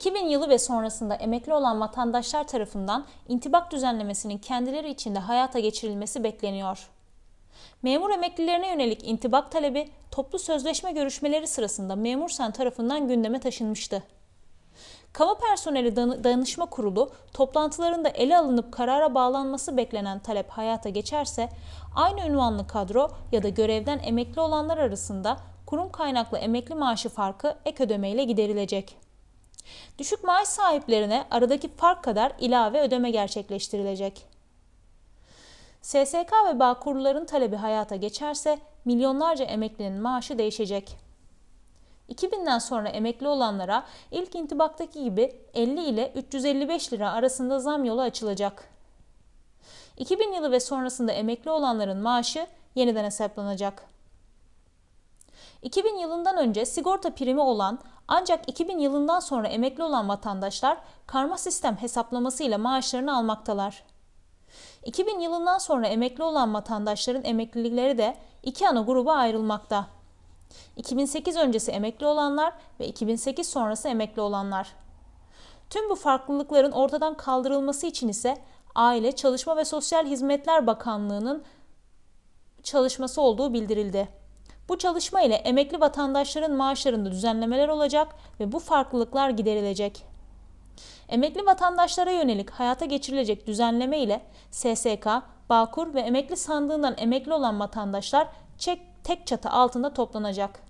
2000 yılı ve sonrasında emekli olan vatandaşlar tarafından intibak düzenlemesinin kendileri içinde hayata geçirilmesi bekleniyor. Memur emeklilerine yönelik intibak talebi toplu sözleşme görüşmeleri sırasında Memursen tarafından gündeme taşınmıştı. Kamu Personeli Dan- Danışma Kurulu toplantılarında ele alınıp karara bağlanması beklenen talep hayata geçerse aynı ünvanlı kadro ya da görevden emekli olanlar arasında kurum kaynaklı emekli maaşı farkı ek ödemeyle giderilecek. Düşük maaş sahiplerine aradaki fark kadar ilave ödeme gerçekleştirilecek. SSK ve Bağkurluların talebi hayata geçerse milyonlarca emeklinin maaşı değişecek. 2000'den sonra emekli olanlara ilk intibaktaki gibi 50 ile 355 lira arasında zam yolu açılacak. 2000 yılı ve sonrasında emekli olanların maaşı yeniden hesaplanacak. 2000 yılından önce sigorta primi olan ancak 2000 yılından sonra emekli olan vatandaşlar karma sistem hesaplamasıyla maaşlarını almaktalar. 2000 yılından sonra emekli olan vatandaşların emeklilikleri de iki ana gruba ayrılmakta. 2008 öncesi emekli olanlar ve 2008 sonrası emekli olanlar. Tüm bu farklılıkların ortadan kaldırılması için ise Aile, Çalışma ve Sosyal Hizmetler Bakanlığı'nın çalışması olduğu bildirildi. Bu çalışma ile emekli vatandaşların maaşlarında düzenlemeler olacak ve bu farklılıklar giderilecek. Emekli vatandaşlara yönelik hayata geçirilecek düzenleme ile SSK, Bağkur ve emekli sandığından emekli olan vatandaşlar çek, tek çatı altında toplanacak.